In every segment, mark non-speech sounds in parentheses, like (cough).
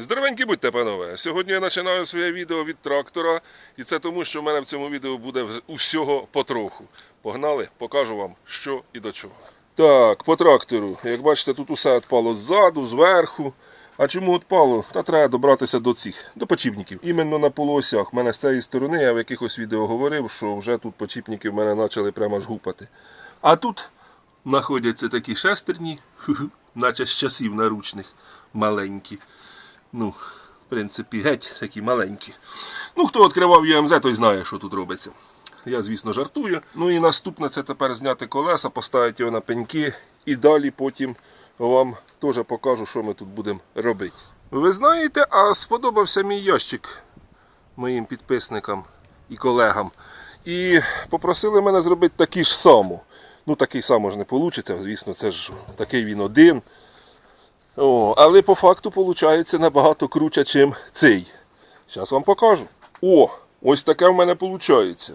Здоровенькі будьте, панове! Сьогодні я починаю своє відео від трактора, і це тому, що в мене в цьому відео буде усього потроху. Погнали, покажу вам, що і до чого. Так, по трактору. Як бачите, тут усе відпало ззаду, зверху. А чому відпало? Та треба добратися до цих, до почіпників. Іменно на полуосях. У мене з цієї сторони я в якихось відео говорив, що вже тут почіпники в мене почали прямо аж гупати. А тут знаходяться такі шестерні, (laughs) наче з часів наручних, маленькі. Ну, в принципі, геть такі маленькі. Ну, хто відкривав ЮМЗ, той знає, що тут робиться. Я, звісно, жартую. Ну і наступне це тепер зняти колеса, поставити його на пеньки і далі потім вам теж покажу, що ми тут будемо робити. Ви знаєте, а сподобався мій ящик моїм підписникам і колегам. І попросили мене зробити такі ж само. Ну, такий само ж не вийде, звісно, це ж такий він один. О, але по факту виходить набагато круче, ніж цей. Зараз вам покажу. О, ось таке в мене виходить.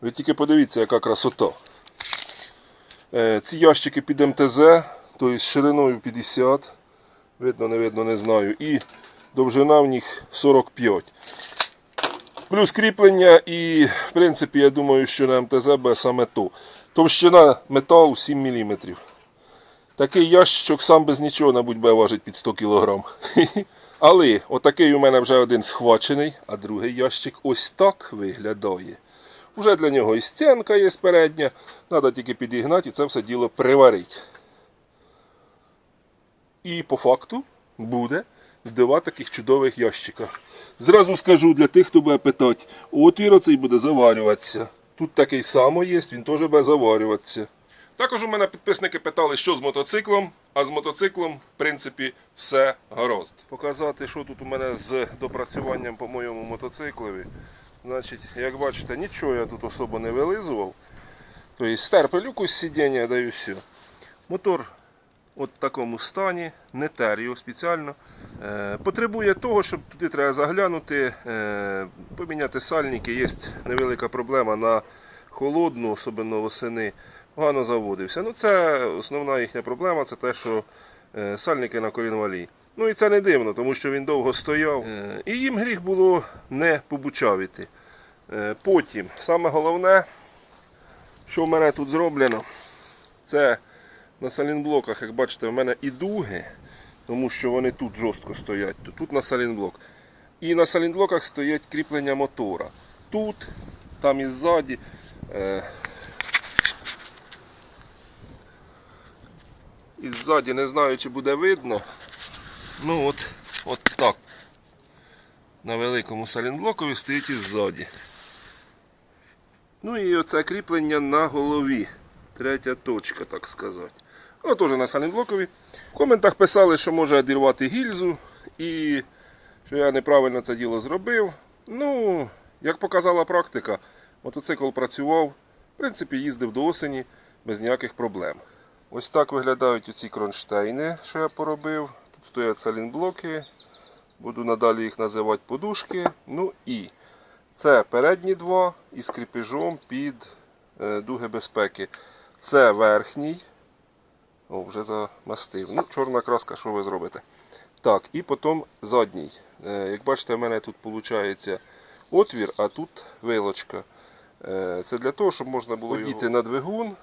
Ви тільки подивіться, яка красота. Е, ці ящики під МТЗ, тобто з шириною 50. Видно, не видно, не знаю. І довжина в них 45. Плюс кріплення і, в принципі, я думаю, що на МТЗ буде саме то. Товщина металу 7 мм. Такий ящичок сам без нічого, мабуть, важить під 100 кг. (laughs) Але отакий у мене вже один схвачений, а другий ящик ось так виглядає. Уже для нього і стінка є передня. Треба тільки підігнати і це все діло приварити. І по факту буде два таких чудових ящика. Зразу скажу для тих, хто буде питати, отвір оцей буде заварюватися. Тут такий самий є, він теж буде заварюватися. Також у мене підписники питали, що з мотоциклом, а з мотоциклом, в принципі, все гаразд. Показати, що тут у мене з допрацюванням по моєму мотоциклові. Значить, як бачите, нічого я тут особо не вилизував. Тобто стер пилюку з сидіння, да все. Мотор от в такому стані, не тер його спеціально. Е, потребує того, щоб туди треба заглянути, е, поміняти сальники. Є невелика проблема на холодну, особливо восени, погано заводився. Ну, це основна їхня проблема, це те, що е, сальники на колінвалі. Ну і це не дивно, тому що він довго стояв. Е, і їм гріх було не побучавити. Е, потім, саме головне, що в мене тут зроблено, це на салінблоках, як бачите, в мене і дуги, тому що вони тут жорстко стоять, то тут на салінблок. І на салінблоках стоять кріплення мотора. Тут, там і ззаді. І ззаді не знаю, чи буде видно. Ну от, от так. На великому салінблокові стоїть і ззаді. Ну і оце кріплення на голові. Третя точка, так сказати. Воно теж на салінблокові. В коментах писали, що може одірвати гільзу і що я неправильно це діло зробив. Ну, як показала практика, мотоцикл працював, в принципі, їздив до осені без ніяких проблем. Ось так виглядають оці кронштейни, що я поробив. Тут стоять салінблоки. Буду надалі їх називати подушки. Ну і це передні два із кріпежом під е, дуги безпеки. Це верхній. О, вже замастив. Ну, чорна краска, що ви зробите? Так, і потім задній. Е, Як бачите, в мене тут виходить отвір, а тут вилочка. Е, Це для того, щоб можна було діти на двигун,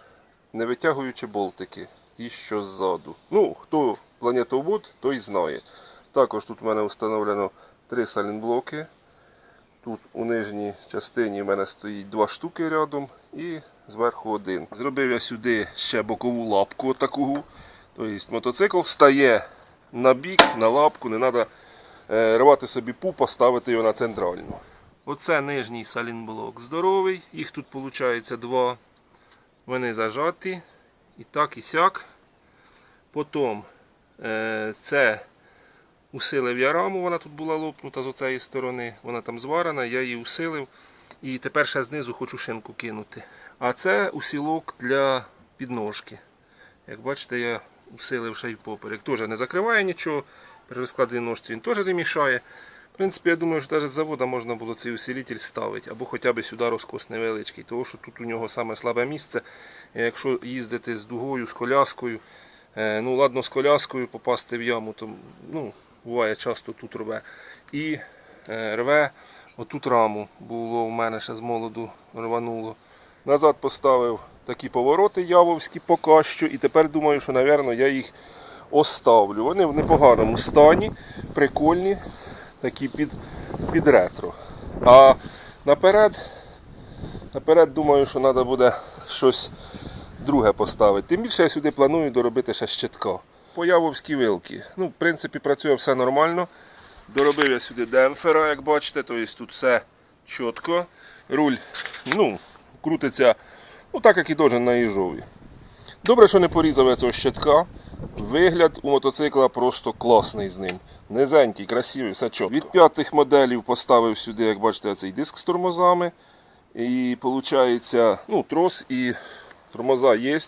не витягуючи болтики. І що ззаду. Ну, хто планетовод, той знає. Також тут в мене встановлено три салінблоки. Тут у нижній частині в мене стоїть два штуки рядом і зверху один. Зробив я сюди ще бокову лапку таку. Тобто мотоцикл стає на бік, на лапку, не треба рвати собі пупа, ставити його на центральну. Оце нижній салінблок здоровий, їх тут виходить два. Вони зажаті. І так, і сяк. Потім е, це усилив я раму, вона тут була лопнута з оцієї сторони, вона там зварена, я її усилив. І тепер ще знизу хочу шинку кинути. А це усілок для підножки. Як бачите, я усилив ще й поперек. Теж не закриває нічого, при розкладеній ножці він теж не мішає. В принципі, я думаю, що навіть з заводу можна було цей усилитель ставити, або хоча б сюди розкос невеличкий, тому що тут у нього саме слабе місце. Якщо їздити з дугою, з коляскою, е, ну ладно, з коляскою попасти в яму, то ну, буває часто тут рве. І е, рве отут раму. Було в мене ще з молоду рвануло. Назад поставив такі повороти явовські поки що. І тепер думаю, що, напевно, я їх оставлю. Вони в непоганому стані, прикольні, такі під, під ретро. А наперед, наперед думаю, що треба буде щось друге поставити. Тим більше я сюди планую доробити ще щитка. Появовські вилки. Ну, в принципі, працює все нормально. Доробив я сюди демпфера, як бачите, тобто тут все чітко. Руль ну, крутиться ну, так, як і должен на їжові. Добре, що не порізав я цього щитка. Вигляд у мотоцикла просто класний з ним. Низенький, красивий, все чітко. Від п'ятих моделів поставив сюди, як бачите, цей диск з тормозами. І виходить, ну, трос і тормоза є.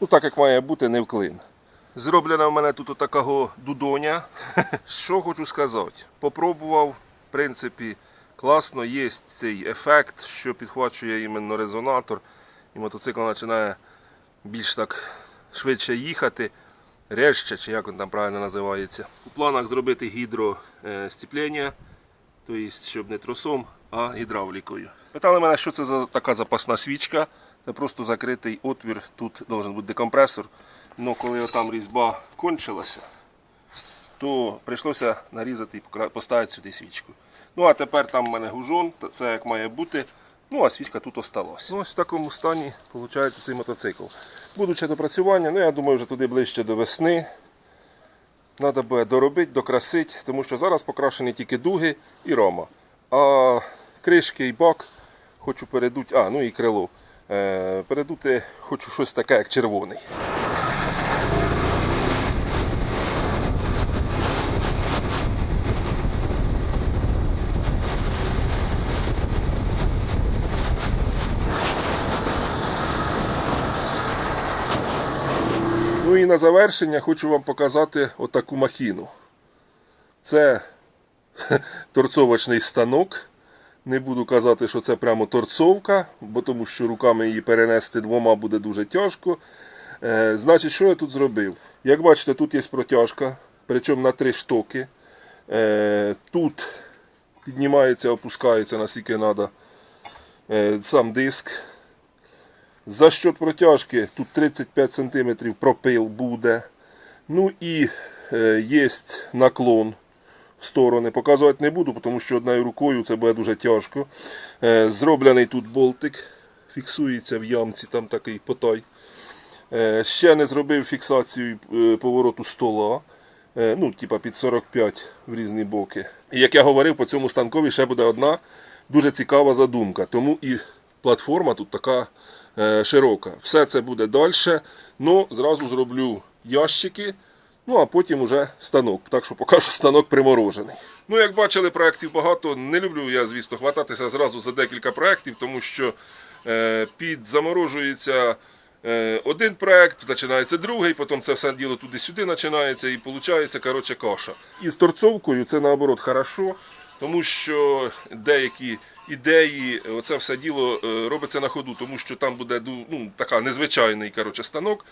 Ну, так як має бути, не в клин. Зроблена в мене тут такого дудоня. (laughs) Що хочу сказати. Попробував, в принципі, класно є цей ефект, що підхвачує іменно резонатор. І мотоцикл починає більш так швидше їхати. Резче, чи як він там правильно називається. У планах зробити гідростіплення, тобто, щоб не тросом, а гідравлікою. Питали мене, що це за така запасна свічка. Це просто закритий отвір, тут має бути декомпресор. Ну, коли там різьба кончилася, то прийшлося нарізати і поставити сюди свічку. Ну а тепер там в мене гужон, це як має бути. Ну а свічка тут осталась. Ну, ось в такому стані виходить цей мотоцикл. Будучи допрацювання, ну я думаю, вже туди ближче до весни. Треба буде доробити, докрасити, тому що зараз покрашені тільки дуги і рома. А кришки і бак хочу передути, а, ну і крило. Е, передути хочу щось таке, як червоний. Ну і на завершення хочу вам показати отаку махіну. Це (laughs) торцовочний станок. Не буду казати, що це прямо торцовка, бо тому що руками її перенести двома буде дуже тяжко. Е, значить, що я тут зробив? Як бачите, тут є протяжка, причому на три штоки. Е, тут піднімається, опускається наскільки треба сам диск. За счет протяжки тут 35 см пропил буде. Ну і е, є наклон в сторони. Показувати не буду, тому що одною рукою це буде дуже тяжко. Е, зроблений тут болтик, фіксується в ямці, там такий потай. Е, ще не зробив фіксацію е, повороту стола. Е, ну, типа під 45 в різні боки. І як я говорив, по цьому станкові ще буде одна дуже цікава задумка. Тому і платформа тут така широка. Все це буде далі. Ну, зразу зроблю ящики. Ну, а потім уже станок. Так що поки що (laughs) станок приморожений. Ну, як бачили, проєктів багато. Не люблю я, звісно, хвататися зразу за декілька проєктів, тому що е, підзаморожується е, один проєкт, починається другий, потім це все діло туди-сюди починається і виходить, коротше, каша. І з торцовкою це наоборот хорошо, тому що деякі ідеї, оце все діло е, робиться на ходу, тому що там буде ну, така незвичайний коротше, станок.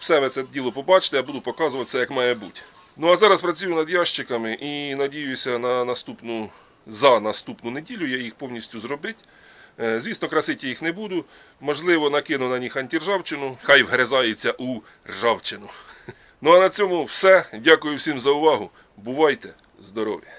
Все ви це діло побачите, я буду показувати це як має бути. Ну а зараз працюю над ящиками і надіюся на наступну за наступну неділю я їх повністю зробити. Е, Звісно, красити їх не буду. Можливо, накину на них антиржавчину, хай вгризається у ржавчину. (laughs) Ну а на цьому все. Дякую всім за увагу. Бувайте здорові!